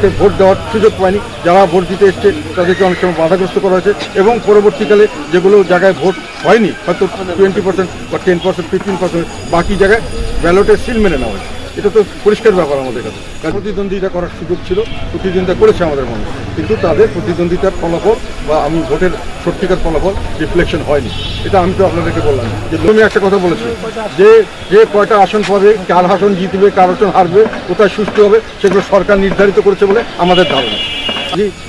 কাউকে ভোট দেওয়ার সুযোগ পায়নি। যারা ভোট দিতে এসছে, তাদেরকে অনেক সময় বাধাগ্রস্ত করা হয়েছে এবং পরবর্তীকালে যেগুলো জায়গায় ভোট হয়নি, হয়তো টোয়েন্টি পার্সেন্ট বা টেন পার্সেন্ট ফিফটিন পার্সেন্ট বাকি জায়গায় ব্যালটের সিল মেনে নেওয়া হয়েছে। এটা তো পরিষ্কার ব্যাপার আমাদের কাছে। প্রতিদ্বন্দ্বিতা করার সুযোগ ছিল, প্রতিদ্বন্দ্বিতা করেছে আমাদের মানুষ কিন্তু তাদের প্রতিদ্বন্দ্বিতার ফলাফল বা আমি ভোটের সত্যিকার ফলাফল রিফ্লেকশন হয়নি। এটা আমি তো আপনাদেরকে বললাম। যে তুমি একটা কথা বলেছি, যে যে কয়টা আসন পাবে, কার আসন জিতবে, কার আসন হারবে, কোথায় সুস্থ হবে, সেগুলো সরকার নির্ধারিত করেছে বলে আমাদের ধারণা।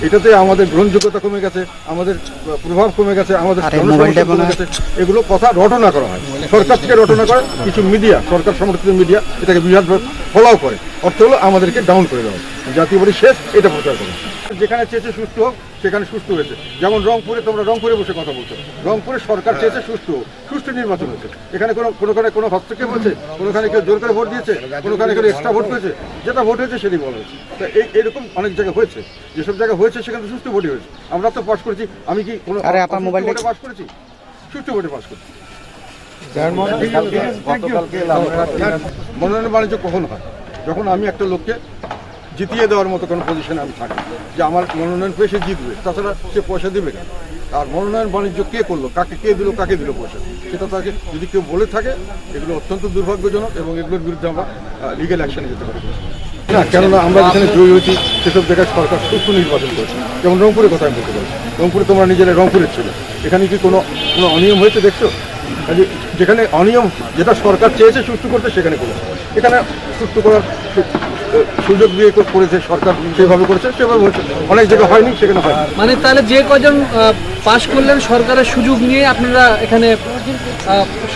এটাতে আমাদের গ্রহণযোগ্যতা কমে গেছে আমাদের প্রভাব কমে গেছে আমাদের জনসমর্থন কমে গেছে। এগুলো কথা রটনা করা হয়। সরকার থেকে রটনা করে কিছু মিডিয়া সরকার সমর্থিত মিডিয়া এটাকে বিরাট ফলাও করে। অর্থ হলো আমাদেরকে ডাউন করে দেওয়া। জাতীয় বাড়ি শেষ এটা প্রচার করে। যেখানে চেয়েছে সুস্থ হোক সেখানে সুস্থ হয়েছে যেমন রংপুরে তোমরা রংপুরে বসে কথা বলছো রংপুরে সরকার চেয়েছে সুস্থ সুস্থ নির্বাচন হয়েছে এখানে কোনো কোনোখানে কোনো হস্তক্ষেপ হয়েছে কোনোখানে কেউ জোর করে ভোট দিয়েছে কোনোখানে কেউ এক্সট্রা ভোট হয়েছে যেটা ভোট হয়েছে সেটাই বলা হয়েছে তা এই এরকম অনেক জায়গায় হয়েছে যেসব জায়গায় হয়েছে সেখানে সুস্থ ভোটই হয়েছে আমরা তো পাস করেছি আমি কি কোনো আরে আপনার অসুস্থ মোবাইলটা- ভোটে পাস করেছি সুস্থ ভোটে পাস করেছি মনোনয়ন বাণিজ্য কখন হয় যখন আমি একটা লোককে জিতিয়ে দেওয়ার মতো কোনো পজিশনে আমি থাকি যে আমার মনোনয়ন পেয়ে সে জিতবে, তাছাড়া সে পয়সা দেবে কেন? আর মনোনয়ন বাণিজ্য কে করল? কাকে কে দিল, কাকে দিল পয়সা? সেটা তাকে যদি কেউ বলে থাকে, এগুলো অত্যন্ত দুর্ভাগ্যজনক এবং এগুলোর বিরুদ্ধে আমরা লিগেল অ্যাকশনে যেতে পারি। না, কেননা আমরা যেখানে জয়ী হয়েছি, সেসব জায়গায় সরকার সুস্থ নির্বাচন করেছে। যেমন রংপুরের কথা আমি বলতে পারি রংপুরে তোমরা নিজেরা রংপুরের ছিল। এখানে কি কোনো কোনো অনিয়ম হয়েছে দেখছ? যেখানে অনিয়ম, যেটা সরকার চেয়েছে সুস্থ করতে, সেখানে করেছে এখানে সুস্থ করার সুযোগ দিয়ে করেছে সরকার সেভাবে করেছে সেভাবে হয়েছে অনেক জায়গায় হয়নি সেখানে হয়নি মানে তাহলে যে কজন পাশ করলেন সরকারের সুযোগ নিয়ে আপনারা এখানে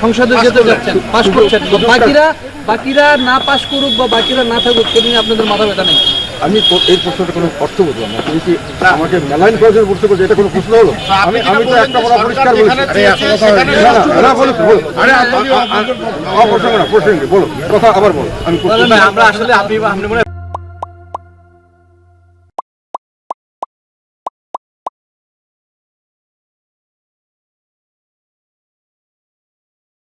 সংসদে যেতে যাচ্ছেন পাশ করছেন বাকিরা বাকিরা না পাশ করুক বা বাকিরা না থাকুক সে নিয়ে আপনাদের মাথা ব্যথা নেই আমি তো- এই প্রশ্নটা কোনো অর্থ বুঝলাম না তুমি কি আমাকে মেলাইন করার জন্য প্রশ্ন করছ এটা কোনো প্রশ্ন হলো আমি আমি তো একটা বড় পরিষ্কার বলেছি না, না, প্রসঙ্গ না প্রসঙ্গে বলো কথা আবার বলো আমি আমরা আসলে আপনি আপনি মনে হয়